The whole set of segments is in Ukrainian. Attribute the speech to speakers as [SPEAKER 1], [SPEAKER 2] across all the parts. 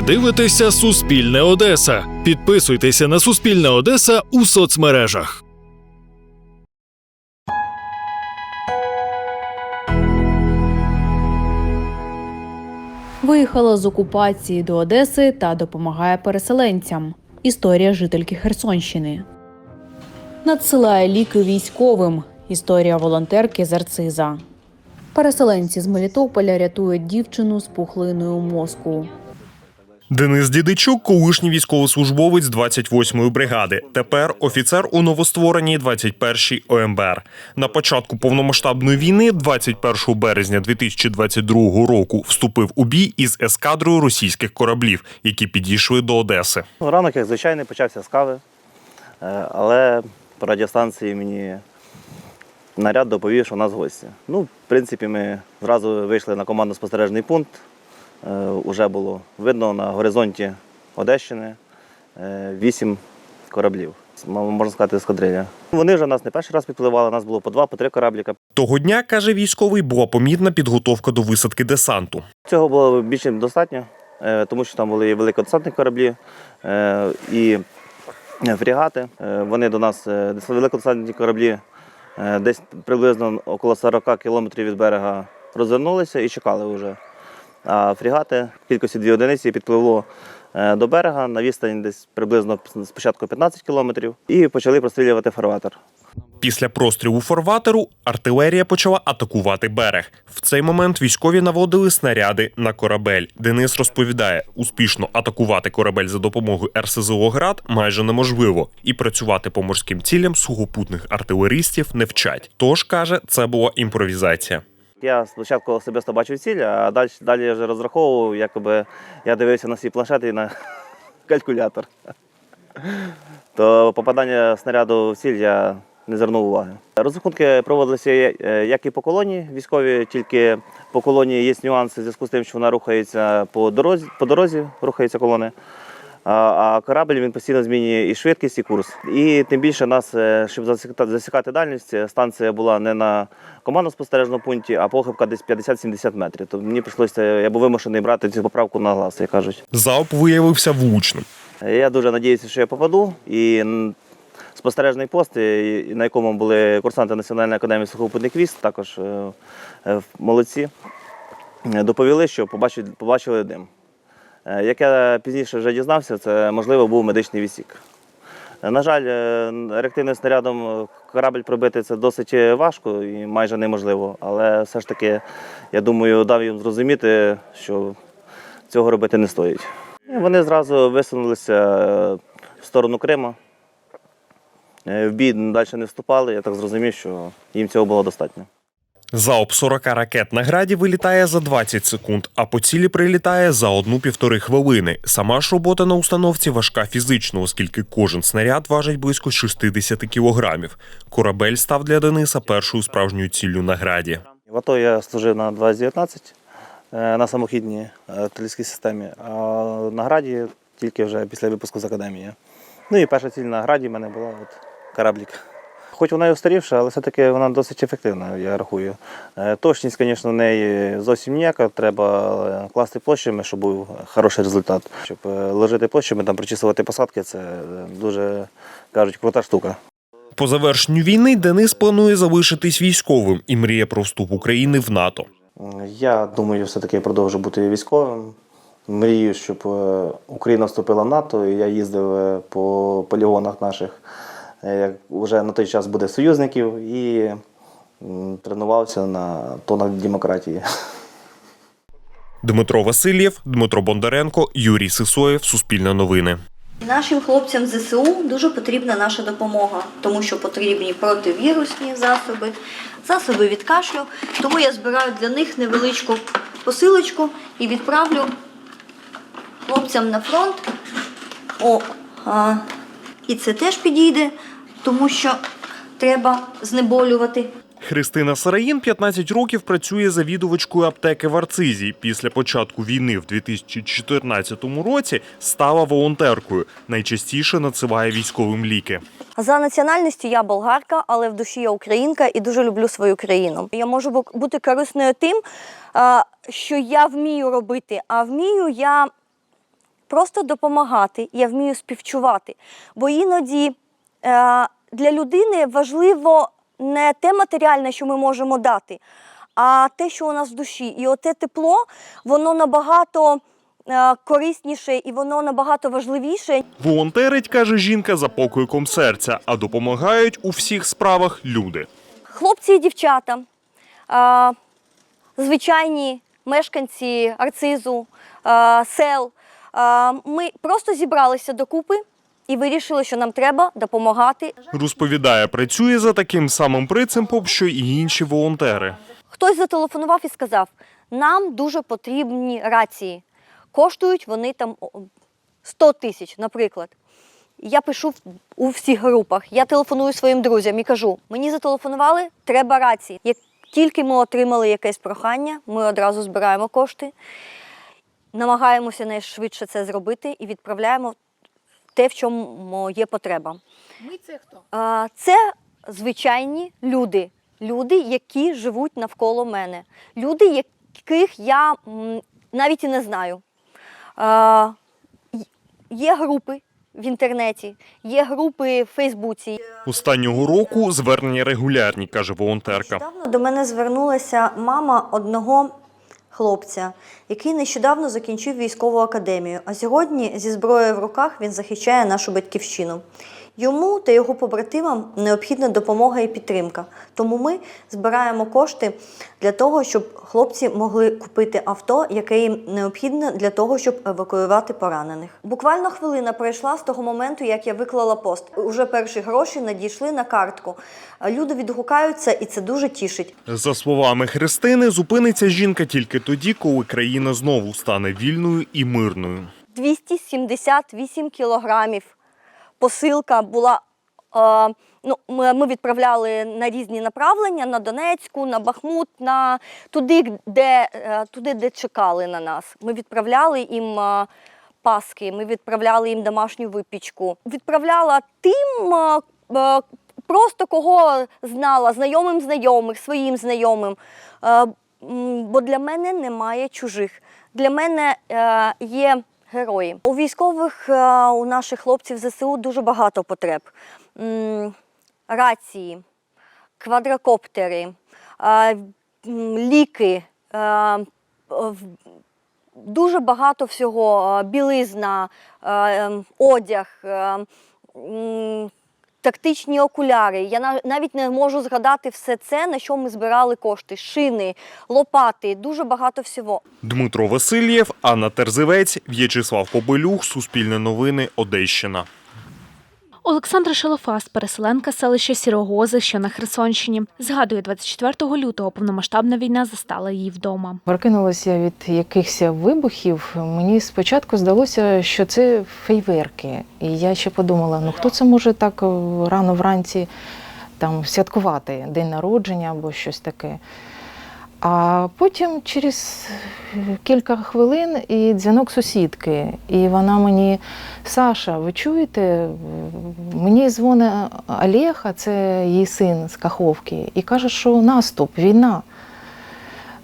[SPEAKER 1] Ви дивитеся Суспільне Одеса. Підписуйтеся на Суспільне Одеса у соцмережах.
[SPEAKER 2] Виїхала з окупації до Одеси та допомагає переселенцям. Історія жительки Херсонщини. Надсилає ліки військовим. Історія волонтерки з Арциза. Переселенці з Мелітополя рятують дівчину з пухлиною мозку.
[SPEAKER 3] Денис Дідичук, колишній військовослужбовець 28-ї бригади. Тепер офіцер у новоствореній 21-й ОМБР. На початку повномасштабної війни, 21 березня 2022 року, вступив у бій із ескадрою російських кораблів, які підійшли до Одеси.
[SPEAKER 4] Ну, Ранок, як звичайний, почався з кави, Е, але по радіостанції мені наряд доповів, що у нас гості. Ну, в принципі, ми зразу вийшли на командно-спостережний пункт. Е, Уже було видно на горизонті Одещини е, вісім кораблів. Можна сказати, ескадрилья. Вони вже нас не перший раз підпливали, нас було по два, по три корабліка.
[SPEAKER 3] Того дня, каже військовий, була помітна підготовка до висадки десанту.
[SPEAKER 4] Цього було більше достатньо, е, тому що там були і великодесантні кораблі, е, і фрегати. Е, Вони до нас е, великодесантні кораблі е, десь приблизно около 40 кілометрів від берега розвернулися і чекали вже. А фрегати в кількості дві одиниці підпливло е, до берега на відстані десь приблизно спочатку 15 кілометрів і почали прострілювати фарватер.
[SPEAKER 3] Після прострілу форватеру артилерія почала атакувати берег. В цей момент військові наводили снаряди на корабель. Денис розповідає, успішно атакувати корабель за допомогою РСЗО «Град» майже неможливо, і працювати по морським цілям сухопутних артилеристів не вчать. Тож каже, це була імпровізація.
[SPEAKER 4] Я спочатку особисто бачив ціль, а далі, далі я вже розраховував, якби я дивився на свій планшет і на калькулятор. То попадання снаряду в ціль я не звернув уваги. Розрахунки проводилися е, як і по колонії військові, тільки по колонії є нюанси в зв'язку з тим, що вона рухається по дорозі, по дорозі рухаються колони. А, корабль він постійно змінює і швидкість, і курс. І тим більше нас, е, щоб засікати, дальність, е, станція була не на командно-спостережному пункті, а похибка десь 50-70 метрів. То мені прийшлося, я був вимушений брати цю поправку на глаз, як кажуть.
[SPEAKER 3] Залп виявився влучним.
[SPEAKER 4] Я дуже сподіваюся, що я попаду. І спостережний пост, на якому були курсанти Національної академії сухопутних військ, також е, молодці, доповіли, що побачили, побачили дим. Е, Як я пізніше вже дізнався, це можливо був медичний відсік. Е, На жаль, е, реактивним снарядом корабль пробити це досить важко і майже неможливо. Але все ж таки, я думаю, дав їм зрозуміти, що цього робити не стоїть. Вони зразу висунулися в сторону Крима. В бій далі не вступали. Я так зрозумів, що їм цього було достатньо.
[SPEAKER 3] Залп 40 ракет на граді вилітає за 20 секунд, а по цілі прилітає за одну-півтори хвилини. Сама ж робота на установці важка фізично, оскільки кожен снаряд важить близько 60 кілограмів. Корабель став для Дениса першою справжньою ціллю на граді.
[SPEAKER 4] В АТО я служив на 2019 е, на самохідній артилерійській системі, а на граді тільки вже після випуску з академії. Ну і перша ціль на граді в мене була от кораблік. Хоч вона і устарівша, але все-таки вона досить ефективна, я рахую. Е, Точність, звісно, в неї зовсім ніяка. Треба е, класти площами, щоб був хороший результат. Щоб е, ложити площами, там причісувати посадки, це дуже кажуть крута штука.
[SPEAKER 3] По завершенню війни Денис планує залишитись військовим і мріє про вступ України в НАТО.
[SPEAKER 4] Я думаю, все-таки продовжу бути військовим. Мрію, щоб Україна вступила в НАТО. Я їздив по полігонах наших, як вже на той час буде союзників, і тренувався на тонах демократії.
[SPEAKER 3] Дмитро Васильєв, Дмитро Бондаренко, Юрій Сисоєв, Суспільне новини.
[SPEAKER 5] Нашим хлопцям ЗСУ дуже потрібна наша допомога, тому що потрібні противірусні засоби, засоби від кашлю. Тому я збираю для них невеличку посилочку і відправлю хлопцям на фронт. О, а, і це теж підійде, тому що треба знеболювати.
[SPEAKER 3] Христина Сараїн 15 років працює завідувачкою аптеки в Арцизі. Після початку війни в 2014 році стала волонтеркою. Найчастіше надсилає військовим ліки.
[SPEAKER 6] За національністю я болгарка, але в душі я українка і дуже люблю свою країну. Я можу бу- бути корисною тим, що я вмію робити, а вмію я просто допомагати, я вмію співчувати. Бо іноді для людини важливо не те матеріальне, що ми можемо дати, а те, що у нас в душі. І оте тепло, воно набагато е, корисніше і воно набагато важливіше,
[SPEAKER 3] Волонтерить, каже жінка, за покликом серця, а допомагають у всіх справах люди.
[SPEAKER 6] Хлопці і дівчата, звичайні мешканці арцизу, сел. Ми просто зібралися докупи і вирішили, що нам треба допомагати.
[SPEAKER 3] Розповідає, працює за таким самим принципом, що і інші волонтери.
[SPEAKER 6] Хтось зателефонував і сказав: нам дуже потрібні рації. Коштують вони там о, 100 тисяч, наприклад. Я пишу у всіх групах, я телефоную своїм друзям і кажу: мені зателефонували, треба рації. Як тільки ми отримали якесь прохання, ми одразу збираємо кошти, намагаємося найшвидше це зробити і відправляємо те, в чому є потреба.
[SPEAKER 2] Ми це хто?
[SPEAKER 6] Це звичайні люди. Люди, які живуть навколо мене. Люди, яких я навіть і не знаю. Є групи в інтернеті, є групи в Фейсбуці.
[SPEAKER 3] Останнього року звернення регулярні, каже волонтерка.
[SPEAKER 6] Нещодавно до мене звернулася мама одного хлопця, який нещодавно закінчив військову академію, а сьогодні зі зброєю в руках він захищає нашу батьківщину. Йому та його побратимам необхідна допомога і підтримка. Тому ми збираємо кошти для того, щоб хлопці могли купити авто, яке їм необхідне для того, щоб евакуювати поранених. Буквально хвилина пройшла з того моменту, як я виклала пост. Уже перші гроші надійшли на картку. Люди відгукаються, і це дуже тішить.
[SPEAKER 3] За словами Христини, зупиниться жінка тільки тоді, коли країна знову стане вільною і мирною.
[SPEAKER 6] 278 кілограмів. Посилка була. Е, ну, ми, відправляли на різні направлення: на Донецьку, на Бахмут, на туди, де, е, туди, де чекали на нас. Ми відправляли їм е, паски, ми відправляли їм домашню випічку. Відправляла тим. е, е, Просто кого знала, знайомим знайомих, своїм знайомим. Е, Бо для мене немає чужих. Для мене є герої. У військових е, у наших хлопців ЗСУ дуже багато потреб: рації, квадрокоптери, е, ліки. е, Дуже багато всього: білизна, одяг, тактичні окуляри. Я нав- навіть не можу згадати все це, на що ми збирали кошти: шини, лопати, дуже багато всього.
[SPEAKER 3] Дмитро Васильєв, Анна Терзивець, В'ячеслав Побелюх, Суспільне новини, Одещина.
[SPEAKER 2] Олександра Шалофас, переселенка селища Сірогози, що на Херсонщині, згадує, 24 лютого повномасштабна війна застала її вдома.
[SPEAKER 7] Прокинулася від якихось вибухів. Мені спочатку здалося, що це фейверки. І я ще подумала: ну хто це може так е, рано вранці там святкувати день народження або щось таке. А потім через кілька хвилин і дзвінок сусідки. І вона мені, Саша, ви чуєте? Мені дзвонить Олег, а це її син з Каховки, і каже, що наступ, війна.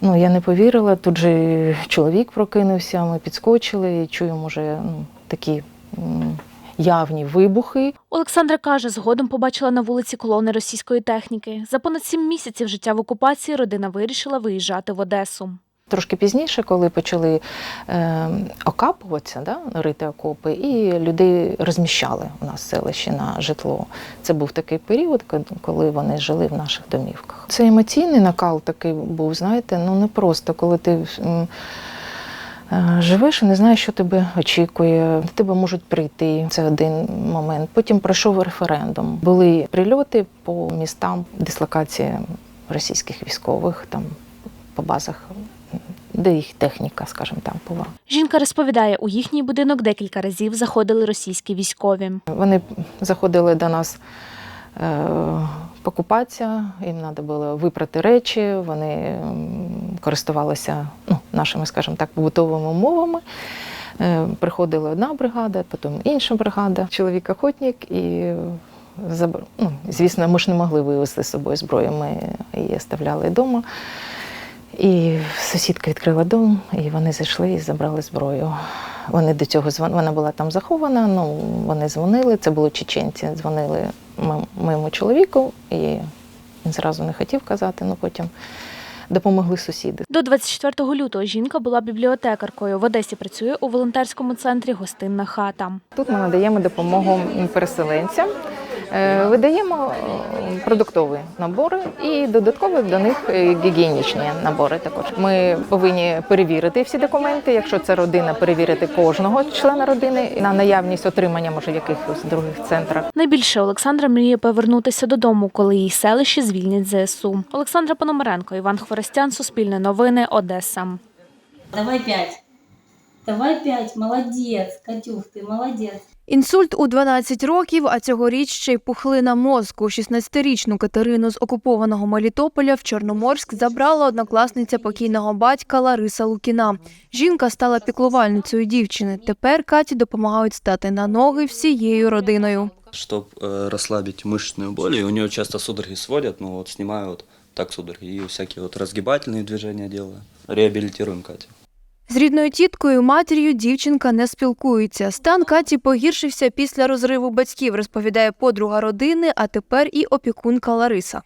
[SPEAKER 7] Ну, я не повірила. Тут же чоловік прокинувся, ми підскочили і чуємо вже ну, такі явні вибухи.
[SPEAKER 2] Олександра каже, згодом побачила на вулиці колони російської техніки. За понад сім місяців життя в окупації родина вирішила виїжджати в Одесу.
[SPEAKER 7] Трошки пізніше, коли почали е, окапуватися, да, рити окопи, і людей розміщали у нас в селищі на житло. Це був такий період, коли вони жили в наших домівках. Це емоційний накал такий був, знаєте, ну не просто, коли ти. м, е, Живеш і не знаєш, що тебе очікує. До тебе можуть прийти. Це один момент. Потім пройшов референдум. Були прильоти по містам, дислокація російських військових там по базах, де їх техніка, скажімо там, була.
[SPEAKER 2] Жінка розповідає, у їхній будинок декілька разів заходили російські військові.
[SPEAKER 7] Вони заходили до нас е, покупатися, їм треба було випрати речі, вони користувалися ну, нашими, скажімо так, побутовими умовами. Е, Приходила одна бригада, потім інша бригада. Чоловік охотник і ну, звісно, ми ж не могли вивезти з собою зброю, ми її оставляли вдома. І сусідка відкрила дом, і вони зайшли і забрали зброю. Вони до цього дзвон... вона була там захована. Ну вони дзвонили. Це були чеченці. Дзвонили моєму чоловіку, і він зразу не хотів казати. Ну потім допомогли сусіди.
[SPEAKER 8] До 24 лютого жінка була бібліотекаркою. В Одесі працює у волонтерському центрі Гостинна хата.
[SPEAKER 7] Тут ми надаємо допомогу переселенцям. Е, Видаємо е, продуктові набори і додатково до них е, гігієнічні набори. Також ми повинні перевірити всі документи. Якщо це родина, перевірити кожного члена родини на наявність отримання може в якихось других центрах.
[SPEAKER 8] Найбільше Олександра мріє повернутися додому, коли її селище звільнять ЗСУ. Олександра Пономаренко, Іван Хворостян, Суспільне новини, Одеса.
[SPEAKER 9] Давай пять. Давай пять. Молодец, Катюх, ты молодец.
[SPEAKER 10] Інсульт у 12 років, а цьогоріч ще й пухлина мозку. 16-річну Катерину з окупованого Мелітополя в Чорноморськ забрала однокласниця покійного батька Лариса Лукіна. Жінка стала піклувальницею дівчини. Тепер Каті допомагають стати на ноги всією родиною.
[SPEAKER 11] чтобы расслабить мышечную боль. И у нее часто судороги сводят, ну вот снимаю вот так судороги и всякие вот разгибательные движения делаю. Реабилитируем Катю.
[SPEAKER 10] З рідною тіткою, матір'ю дівчинка не спілкується. Стан Каті погіршився після розриву батьків, розповідає подруга родини, а тепер і опікунка Лариса.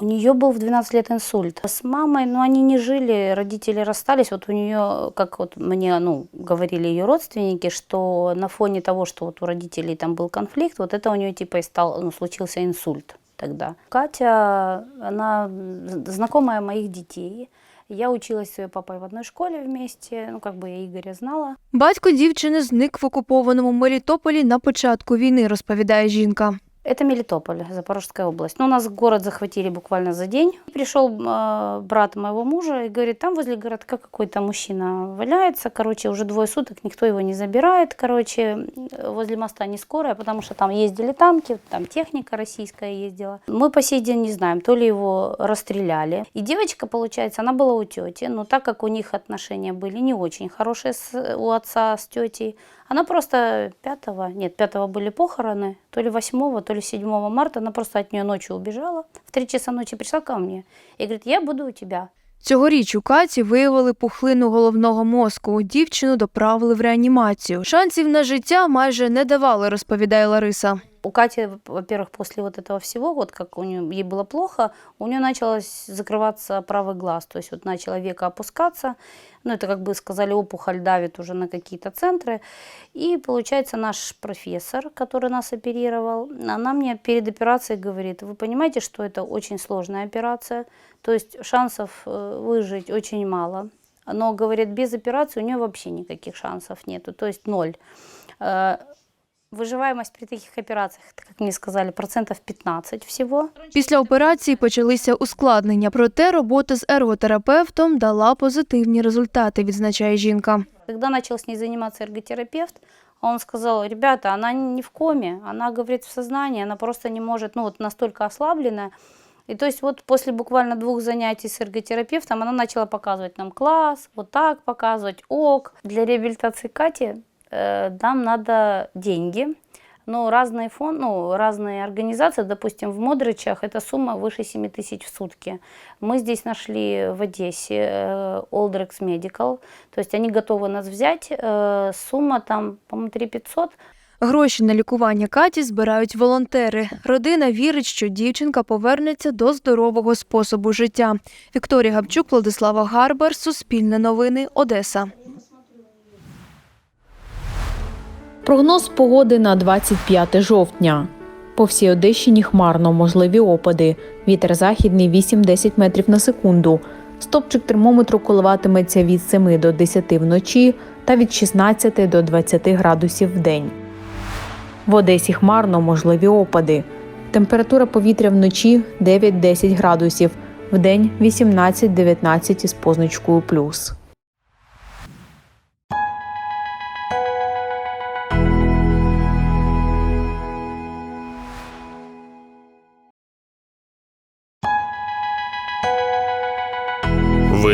[SPEAKER 12] У нее был в 12 лет инсульт. С мамой, ну, они не жили, родители расстались. Вот у нее, как вот мне, ну, говорили ее родственники, что на фоне того, что вот у родителей там был конфликт, вот это у нее типа и стал, ну, случился инсульт тогда. Катя, она м, знакомая моих детей. Я училась с ее папой в одной школе вместе, ну, как бы я Игоря знала.
[SPEAKER 10] Батько дівчини зник в окупованому Мелітополі на початку війни, розповідає жінка.
[SPEAKER 12] Это Мелитополь, Запорожская область. Ну, у нас город захватили буквально за день. Пришел э, брат моего мужа и говорит, там возле городка какой-то мужчина валяется. Короче, уже двое суток никто его не забирает. Короче, возле моста не скорая, потому что там ездили танки, там техника российская ездила. Мы по сей день не знаем, то ли его расстреляли. И девочка, получается, она была у тети, но так как у них отношения были не очень хорошие с, у отца с тетей, она просто 5 нет, 5 были похороны, то ли 8, то ли 7 марта, она просто от нее ночью убежала. В 3 часа ночи пришла ко мне и говорит, я буду у тебя.
[SPEAKER 10] Цьогоріч у Каті виявили пухлину головного мозку. Дівчину доправили в реанімацію. Шансів на життя майже не давали, розповідає Лариса.
[SPEAKER 12] У Кати, во-первых, после вот этого всего, вот как у нее ей было плохо, у нее началось закрываться правый глаз, то есть вот начало века опускаться, ну это как бы сказали, опухоль давит уже на какие-то центры, и получается наш профессор, который нас оперировал, она мне перед операцией говорит, вы понимаете, что это очень сложная операция, то есть шансов э, выжить очень мало, но, говорит, без операции у нее вообще никаких шансов нету, то есть ноль. Э, Выживаемость при таких операциях, это, как мне сказали, процентов 15 всего.
[SPEAKER 10] Після операції почалися ускладнення, проте робота з ерготерапевтом дала позитивні результати, відзначає жінка.
[SPEAKER 12] Когда начал с ней заниматься эрготерапевт, он сказал, ребята, она не в коме, она, говорит, в сознании, она просто не может, ну вот настолько ослабленная. И то есть вот после буквально двух занятий с эрготерапевтом она начала показывать нам класс, вот так показывать, ок. Для реабилитации Кати э, нам надо деньги, но разные фон, ну, разные организации, допустим, в Модричах эта сумма выше 7 тысяч в сутки. Мы здесь нашли в Одессе э, Oldrex Medical, то есть они готовы нас взять, э, сумма там, по-моему, 3 500.
[SPEAKER 10] Гроші на лікування Каті збирають волонтери. Родина вірить, що дівчинка повернеться до здорового способу життя. Вікторія Габчук, Владислава Гарбар, Суспільне новини, Одеса.
[SPEAKER 2] Прогноз погоди на 25 жовтня. По всій Одещині хмарно, можливі опади. Вітер західний 8-10 метрів на секунду. Стопчик термометру коливатиметься від 7 до 10 вночі та від 16 до 20 градусів в день. В Одесі хмарно, можливі опади. Температура повітря вночі 9-10 градусів, вдень 18-19 із позначкою плюс.